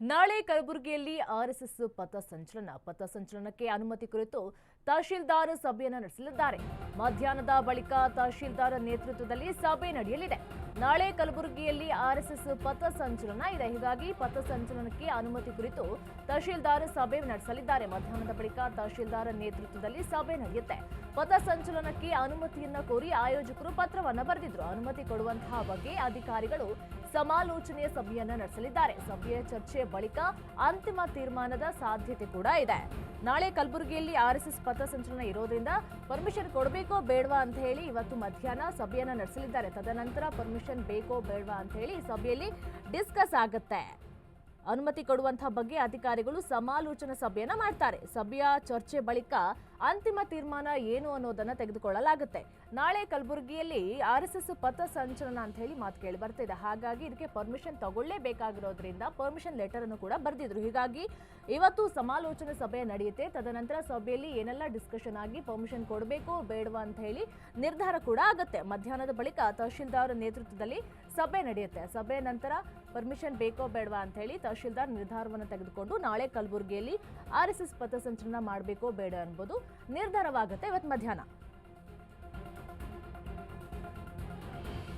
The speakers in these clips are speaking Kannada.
ನಾಳೆ ಕಲಬುರಗಿಯಲ್ಲಿ ಆರ್ಎಸ್ಎಸ್ ಪಥಸಂಚಲನ ಪಥಸಂಚಲನಕ್ಕೆ ಅನುಮತಿ ಕುರಿತು ತಹಶೀಲ್ದಾರ್ ಸಭೆಯನ್ನು ನಡೆಸಲಿದ್ದಾರೆ. ಮಧ್ಯಾಹ್ನದ ಬಳಿಕ ತಹಶೀಲ್ದಾರ್ ನೇತೃತ್ವದಲ್ಲಿ ಸಭೆ ನಡೆಯಲಿದೆ. ನಾಳೆ ಕಲಬುರಗಿಯಲ್ಲಿ ಆರ್ಎಸ್ಎಸ್ ಪಥಸಂಚಲನ ಇದೆ. ಹೀಗಾಗಿ ಪಥಸಂಚಲನಕ್ಕೆ ಅನುಮತಿ ಕುರಿತು ತಹಶೀಲ್ದಾರ್ ಸಭೆ ನಡೆಸಲಿದ್ದಾರೆ. ಮಧ್ಯಾಹ್ನದ ಬಳಿಕ ತಹಶೀಲ್ದಾರ್ ನೇತೃತ್ವದಲ್ಲಿ ಸಭೆ ನಡೆಯುತ್ತೆ. ಪಥಸಂಚಲನಕ್ಕೆ ಅನುಮತಿಯನ್ನ ಕೋರಿ ಆಯೋಜಕರು ಪತ್ರವನ್ನ ಬರೆದಿದ್ರು. ಅನುಮತಿ ಕೊಡುವಂತಹ ಬಗ್ಗೆ ಅಧಿಕಾರಿಗಳು ಸಮಾಲೋಚನೆಯ ಸಭೆಯನ್ನ ನಡೆಸಲಿದ್ದಾರೆ. ಸಭೆಯ ಚರ್ಚೆ ಬಳಿಕ ಅಂತಿಮ ತೀರ್ಮಾನದ ಸಾಧ್ಯತೆ ಕೂಡ ಇದೆ. ನಾಳೆ ಕಲಬುರಗಿಯಲ್ಲಿ ಆರ್ಎಸ್ಎಸ್ ಪಥಸಂಚಲನ ಇರೋದ್ರಿಂದ ಪರ್ಮಿಷನ್ ಕೊಡಬೇಕೋ ಬೇಡವಾ ಅಂತ ಹೇಳಿ ಇವತ್ತು ಮಧ್ಯಾಹ್ನ ಸಭೆಯನ್ನ ನಡೆಸಲಿದ್ದಾರೆ. ತದನಂತರ ಪರ್ಮಿಷನ್ ಬೇಕೋ ಬೇಡವಾ ಅಂತ ಹೇಳಿ ಸಭೆಯಲ್ಲಿ ಡಿಸ್ಕಸ್ ಆಗುತ್ತೆ. ಅನುಮತಿ ಕೊಡುವಂತಹ ಬಗ್ಗೆ ಅಧಿಕಾರಿಗಳು ಸಮಾಲೋಚನಾ ಸಭೆಯನ್ನ ಮಾಡ್ತಾರೆ. ಸಭೆಯ ಚರ್ಚೆ ಬಳಿಕ ಅಂತಿಮ ತೀರ್ಮಾನ ಏನು ಅನ್ನೋದನ್ನ ತೆಗೆದುಕೊಳ್ಳಲಾಗುತ್ತೆ. ನಾಳೆ ಕಲಬುರಗಿಯಲ್ಲಿ ಆರ್ ಎಸ್ ಎಸ್ ಪಥ ಸಂಚಲನ ಅಂತ ಹೇಳಿ ಮಾತು ಕೇಳಿ ಬರ್ತಿದೆ. ಹಾಗಾಗಿ ಇದಕ್ಕೆ ಪರ್ಮಿಷನ್ ತಗೊಳ್ಳೇಬೇಕಾಗಿರೋದ್ರಿಂದ ಪರ್ಮಿಷನ್ ಲೆಟರ್ ಅನ್ನು ಕೂಡ ಬರೆದಿದ್ರು. ಹೀಗಾಗಿ ಇವತ್ತು ಸಮಾಲೋಚನಾ ಸಭೆ ನಡೆಯುತ್ತೆ. ತದನಂತರ ಸಭೆಯಲ್ಲಿ ಏನೆಲ್ಲ ಡಿಸ್ಕಷನ್ ಆಗಿ ಪರ್ಮಿಷನ್ ಕೊಡಬೇಕು, ಬೇಡವಾ ಅಂತ ಹೇಳಿ ನಿರ್ಧಾರ ಕೂಡ ಆಗುತ್ತೆ. ಮಧ್ಯಾಹ್ನದ ಬಳಿಕ ತಹಶೀಲ್ದಾರ್ ನೇತೃತ್ವದಲ್ಲಿ ಸಭೆ ನಡೆಯುತ್ತೆ. ಸಭೆ ನಂತರ ಪರ್ಮಿಷನ್ ಬೇಕೋ ಬೇಡವಾ ಅಂತ ಹೇಳಿ ತಹಶೀಲ್ದಾರ್ ನಿರ್ಧಾರವನ್ನು ತೆಗೆದುಕೊಂಡು ನಾಳೆ ಕಲಬುರಗಿಯಲ್ಲಿ ಆರ್ ಎಸ್ ಎಸ್ ಪಥಸಂಚಲನ ಮಾಡಬೇಕೋ ಬೇಡ ಅನ್ಬೋದು ನಿರ್ಧಾರವಾಗುತ್ತೆ ಇವತ್ತು ಮಧ್ಯಾಹ್ನ.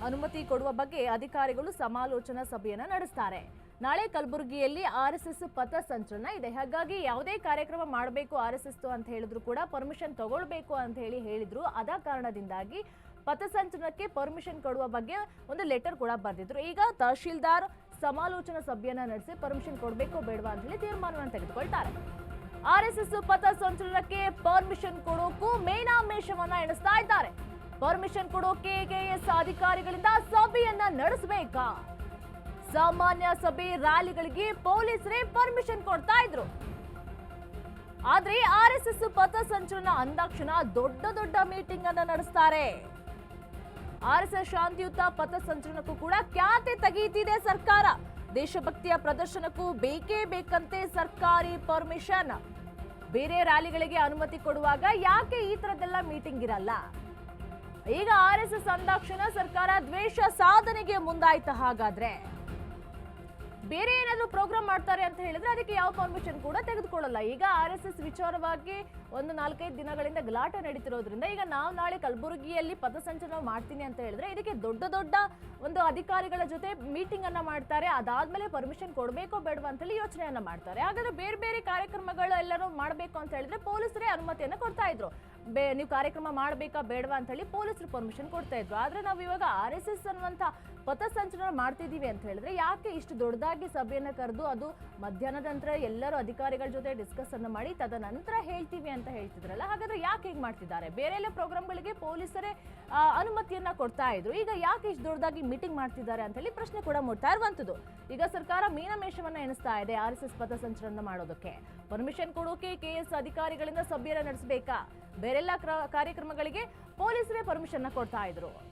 ಅನುಮತಿ ಕೊಡುವ ಬಗ್ಗೆ ಅಧಿಕಾರಿಗಳು ಸಮಾಲೋಚನಾ ಸಭೆಯನ್ನು ನಡೆಸ್ತಾರೆ. ನಾಳೆ ಕಲಬುರಗಿಯಲ್ಲಿ ಆರ್ ಎಸ್ ಎಸ್ ಪಥ ಸಂಚಲನ ಇದೆ. ಹಾಗಾಗಿ ಯಾವುದೇ ಕಾರ್ಯಕ್ರಮ ಮಾಡಬೇಕು ಆರ್ ಎಸ್ ಅಂತ ಹೇಳಿದ್ರು ಕೂಡ ಪರ್ಮಿಷನ್ ತಗೊಳ್ಬೇಕು ಅಂತ ಹೇಳಿ ಹೇಳಿದ್ರು. ಅದ ಕಾರಣದಿಂದಾಗಿ ಪಥಸಂಚಲನಕ್ಕೆ ಪರ್ಮಿಷನ್ ಕೊಡುವ ಬಗ್ಗೆ ಒಂದು ಲೆಟರ್ ಕೂಡ ಬರೆದಿದ್ರು. ಈಗ ತಹಶೀಲ್ದಾರ್ ಸಮಾಲೋಚನಾ ಸಭೆಯನ್ನ ನಡೆಸಿ ಪರ್ಮಿಷನ್ ಕೊಡಬೇಕು ಬೇಡವಾ ಅಂತ ಹೇಳಿ ತೀರ್ಮಾನವನ್ನು ತೆಗೆದುಕೊಳ್ತಾರೆ. ಆರ್ ಎಸ್ ಎಸ್ ಪಥ ಸಂಚಲನಕ್ಕೆ ಪರ್ಮಿಷನ್ ಕೊಡೋಕು ಮೇನಾಮೇಷವನ್ನ ಎಣಿಸ್ತಾ ಇದ್ದಾರೆ. ಪರ್ಮಿಷನ್ ಕೊಡೋಕೆ ಕೆಎಸ್ ಅಧಿಕಾರಿಗಳಿಂದ ಸಭೆಯನ್ನ ನಡೆಸಬೇಕಾ? ಸಾಮಾನ್ಯ ಸಭೆ ರ್ಯಾಲಿಗಳಿಗೆ ಪೊಲೀಸರೇ ಪರ್ಮಿಷನ್ ಕೊಡ್ತಾ ಇದ್ರು. ಆದ್ರೆ ಆರ್ ಎಸ್ ಎಸ್ ಪಥ ಸಂಚಲನ ಅಂದಾಕ್ಷಣ ದೊಡ್ಡ ದೊಡ್ಡ ಮೀಟಿಂಗ್ ಅನ್ನ ನಡೆಸ್ತಾರೆ. ಆರ್ ಎಸ್ ಎಸ್ ಶಾಂತಿಯುತ ಪಥ ಸಂಚಲನಕ್ಕೂ ಕೂಡ ಖ್ಯಾತಿ ತೆಗೀತಿದೆ ಸರ್ಕಾರ. ದೇಶಭಕ್ತಿಯ ಪ್ರದರ್ಶನಕ್ಕೂ ಬೇಕೇ ಬೇಕಂತೆ ಸರ್ಕಾರಿ ಪರ್ಮಿಷನ್. ಬೇರೆ ರ್ಯಾಲಿಗಳಿಗೆ ಅನುಮತಿ ಕೊಡುವಾಗ ಯಾಕೆ ಈ ತರದ್ದೆಲ್ಲ ಮೀಟಿಂಗ್ ಇರಲ್ಲ? ಈಗ ಆರ್ ಎಸ್ ಎಸ್ ಅಂದಾಕ್ಷಣ ಸರ್ಕಾರ ದ್ವೇಷ ಸಾಧನೆಗೆ ಮುಂದಾಯ್ತ ಹಾಗಾದ್ರೆ. ಬೇರೆ ಏನಾದರೂ ಪ್ರೋಗ್ರಾಮ್ ಮಾಡ್ತಾರೆ ಅಂತ ಹೇಳಿದ್ರೆ ಅದಕ್ಕೆ ಯಾವ ಪರ್ಮಿಷನ್ ಕೂಡ ತೆಗೆದುಕೊಳ್ಳಲ್ಲ. ಈಗ ಆರ್ ಎಸ್ ಎಸ್ ವಿಚಾರವಾಗಿ ಒಂದು ನಾಲ್ಕೈದು ದಿನಗಳಿಂದ ಗಲಾಟೆ ನಡೀತಿರೋದ್ರಿಂದ ಈಗ ನಾವು ನಾಳೆ ಕಲಬುರಗಿಯಲ್ಲಿ ಪಥಸಂಚಲನ ಮಾಡ್ತೀನಿ ಅಂತ ಹೇಳಿದ್ರೆ ಇದಕ್ಕೆ ದೊಡ್ಡ ದೊಡ್ಡ ಒಂದು ಅಧಿಕಾರಿಗಳ ಜೊತೆ ಮೀಟಿಂಗ್ ಅನ್ನ ಮಾಡ್ತಾರೆ. ಅದಾದ್ಮೇಲೆ ಪರ್ಮಿಷನ್ ಕೊಡಬೇಕೋ ಬೇಡವಾ ಅಂತ ಹೇಳಿ ಯೋಚನೆಯನ್ನ ಮಾಡ್ತಾರೆ. ಹಾಗಾದ್ರೆ ಬೇರೆ ಬೇರೆ ಕಾರ್ಯಕ್ರಮಗಳು ಎಲ್ಲರೂ ಮಾಡಬೇಕು ಅಂತ ಹೇಳಿದ್ರೆ ಪೊಲೀಸರೇ ಅನುಮತಿಯನ್ನು ಕೊಡ್ತಾ ಇದ್ರು. ಬೇ, ನೀವು ಕಾರ್ಯಕ್ರಮ ಮಾಡಬೇಕಾ ಬೇಡವಾ ಅಂತ ಹೇಳಿ ಪೊಲೀಸರು ಪರ್ಮಿಷನ್ ಕೊಡ್ತಾ ಇದ್ರು. ಆದ್ರೆ ನಾವು ಇವಾಗ ಆರ್ ಎಸ್ ಎಸ್ ಅನ್ನುವಂಥ ಪಥಸಂಚಲನ ಮಾಡ್ತಿದ್ದೀವಿ ಅಂತ ಹೇಳಿದ್ರೆ ಯಾಕೆ ಇಷ್ಟು ದೊಡ್ಡದಾಗಿ ಸಭೆಯನ್ನ ಕರೆದು ಅದು ಮಧ್ಯಾಹ್ನದ ನಂತರ ಎಲ್ಲರೂ ಅಧಿಕಾರಿಗಳ ಜೊತೆ ಡಿಸ್ಕಸ್ ಅನ್ನು ಮಾಡಿ ತದನಂತರ ಹೇಳ್ತೀವಿ ಅಂತ ಹೇಳ್ತಿದ್ರಲ್ಲ, ಹಾಗಾದ್ರೆ ಯಾಕೆ ಹೀಗೆ ಮಾಡ್ತಿದ್ದಾರೆ? ಬೇರೆ ಎಲ್ಲ ಪ್ರೋಗ್ರಾಮ್ಗಳಿಗೆ ಪೊಲೀಸರೇ ಅನುಮತಿಯನ್ನ ಕೊಡ್ತಾ ಇದ್ರು. ಈಗ ಯಾಕೆ ಇಷ್ಟು ದೊಡ್ಡದಾಗಿ ಮೀಟಿಂಗ್ ಮಾಡ್ತಿದ್ದಾರೆ ಅಂತ ಹೇಳಿ ಪ್ರಶ್ನೆ ಕೂಡ ಮೂಡ್ತಾ ಇರುವಂತದ್ದು ಈಗ ಸರ್ಕಾರ ಮೀನಮೇಷವನ್ನ ಎಣಿಸ್ತಾ ಇದೆ ಆರ್ ಎಸ್ ಎಸ್ ಪಥಸಂಚಲನ ಮಾಡೋದಕ್ಕೆ. ಪರ್ಮಿಷನ್ ಕೊಡೋಕೆ ಕೆ ಎಸ್ ಅಧಿಕಾರಿಗಳಿಂದ ಸಭೆಯನ್ನ ನಡೆಸಬೇಕಾ? ಬೇರೆಲ್ಲ ಕ್ರ- ಕಾರ್ಯಕ್ರಮಗಳಿಗೆ ಪೊಲೀಸರೇ ಪರ್ಮಿಷನ್ ಕೊಡ್ತಾ ಇದ್ರು.